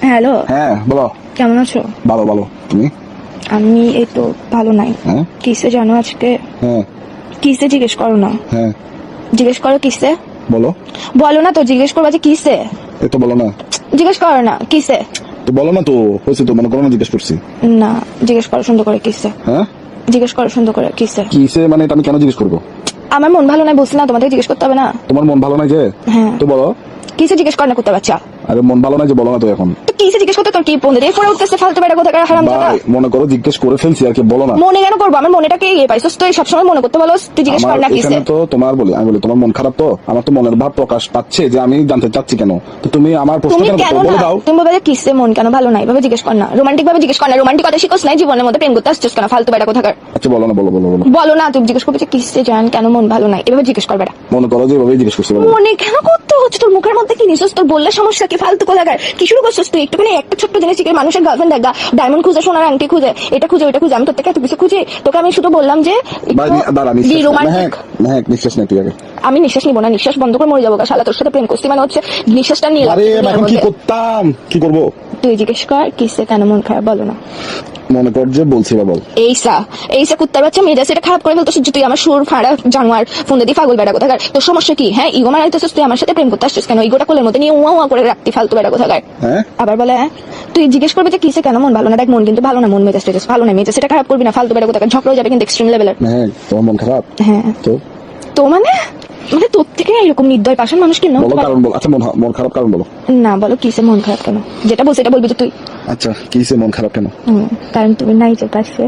Hello. হ্যাঁ বলো। কেমন আছো? ভালো ভালো। তুমি? আমি এই তো ভালো নাই। হ্যাঁ? কিসে জানো আজকে? হ্যাঁ। কিসে জিজ্ঞেস করো না। হ্যাঁ। জিজ্ঞেস করো কিসে? বলো। বলো না তো জিজ্ঞেস করবা যে কিসে? এই তো বলো না। জিজ্ঞেস করো না কিসে? তো বলো না তো হয়েছে তো মনে করো না জিজ্ঞেস করছি। না জিজ্ঞেস করো সুন্দর করে কিসে। হ্যাঁ? জিজ্ঞেস করো সুন্দর করে কিসে। কিসে মানে এটা আমি কেন জিজ্ঞেস করব? আমার মন ভালো নাই বলছি না তোমাদের জিজ্ঞেস করতে হবে না। তোমার মন ভালো নাই যে? হ্যাঁ। তো বলো। কিসে জিজ্ঞেস করে না করতে বাচ্চা? আরে মন ভালো নাই যে বলো না তো এখন। কিসে জিজ্ঞেস করতে তোর কি পরে উঠতেছে ফালতু বেড়া কোথাকার হারাম ভাই মনে করো জিজ্ঞেস করে ফেলছি আর কি বলো না। মনে কেন করব? আমার মনেটাকে ইয়ে পাইছিস? তুই সবসময় মনে করতে বলো তুই জিজ্ঞেস কর না কিসে তো তোমার বলি আমি বলি তোমার মন খারাপ তো? আমার তো মনের ভাব প্রকাশ পাচ্ছে যে আমি জানতে চাচ্ছি কেন? তো তুমি আমার প্রশ্ন কেন বলে দাও। তুমি বলে কিসে মন কেন? ভালো নাই ভাবে জিজ্ঞেস কর না। রোমান্টিক ভাবে জিজ্ঞেস কর না রোমান্টিক কথা শিখোস নাই জীবনের মধ্যে প্রেম করতে আসছিস কেন ফালতু বেড়া কোথাকার? আচ্ছা বলো না বলো বলো বলো। বলো না তুমি জিজ্ঞেস করবে যে কিসে জান কেন মন ভালো নাই এভাবে জিজ্ঞেস কর বেড়া মনে করো যে এভাবেই জিজ্ঞেস করছি মনে কেন করতে হচ্ছে? তোর মুখের মধ্যে কি নিছিস তোর বললে সমস্যা কি ফালতু কোথাকার কি শুরু করছিস তুই? একটুখানি একটা ছোট্ট জিনিস শিখে মানুষের গার্লফ্রেন্ড দেখা ডায়মন্ড খুঁজে সোনার আংটি খুঁজে এটা খুঁজে ওটা খুঁজে। আমি তোর থেকে এত কিছু খুঁজি? তোকে আমি শুধু বললাম যে নিঃশ্বাস। হ্যাঁ হ্যাঁ তুই আগে। আমি নিঃশ্বাস নিবো না নিঃশ্বাস বন্ধ করে মরে যাব শালা তোর সাথে প্রেম করছি মানে হচ্ছে নিঃশ্বাসটা নিয়ে কি। করতাম? কি করব? তুই জিজ্ঞেস কর কিসে কেন মন খারাপ বলো না। মনে কর যে বলছি বল। এইসা এইসা কুত্তার বাচ্চা মেয়েদের সেটা খারাপ করে ফেলতো যে তুই আমার সুর ফাঁড়া জানোয়ার ফোন দিয়ে পাগল বেড়া কোথাকার। তোর সমস্যা কি? হ্যাঁ ইগো মারাইতেছিস তুই আমার সাথে প্রেম করতে আসছিস কেন? ইগোটা কোলের মধ্যে নিয়ে উয়া উয়া করে রাখতি ফালতু বেড়া কোথাকার। হ্যাঁ? আবার বলে হ্যাঁ তুই জিজ্ঞেস করবি যে কিসে কেন মন ভালো না? দেখ মন কিন্তু ভালো না মন মেজাজ টেজাজ ভালো না। মেজাজ সেটা খারাপ করবি না ফালতু বেড়া কোথাকার। ঝগড়া হয়ে যাবে কিন্তু এক্সট্রিম লেভেলের হ্যাঁ তোমার মন খারাপ? হ্যাঁ। তো? তো মানে? মানে তোর থেকে এরকম নির্দয় পাশান মানুষ কি বলো কারণ বলো। আচ্ছা মন মন খারাপ কারণ বলো। না বলো কিসে মন খারাপ কেন? যেটা বলছে এটা বলবি তো তুই। আচ্ছা কিসে মন খারাপ কেন? কারণ তুমি নাই যে পাশে।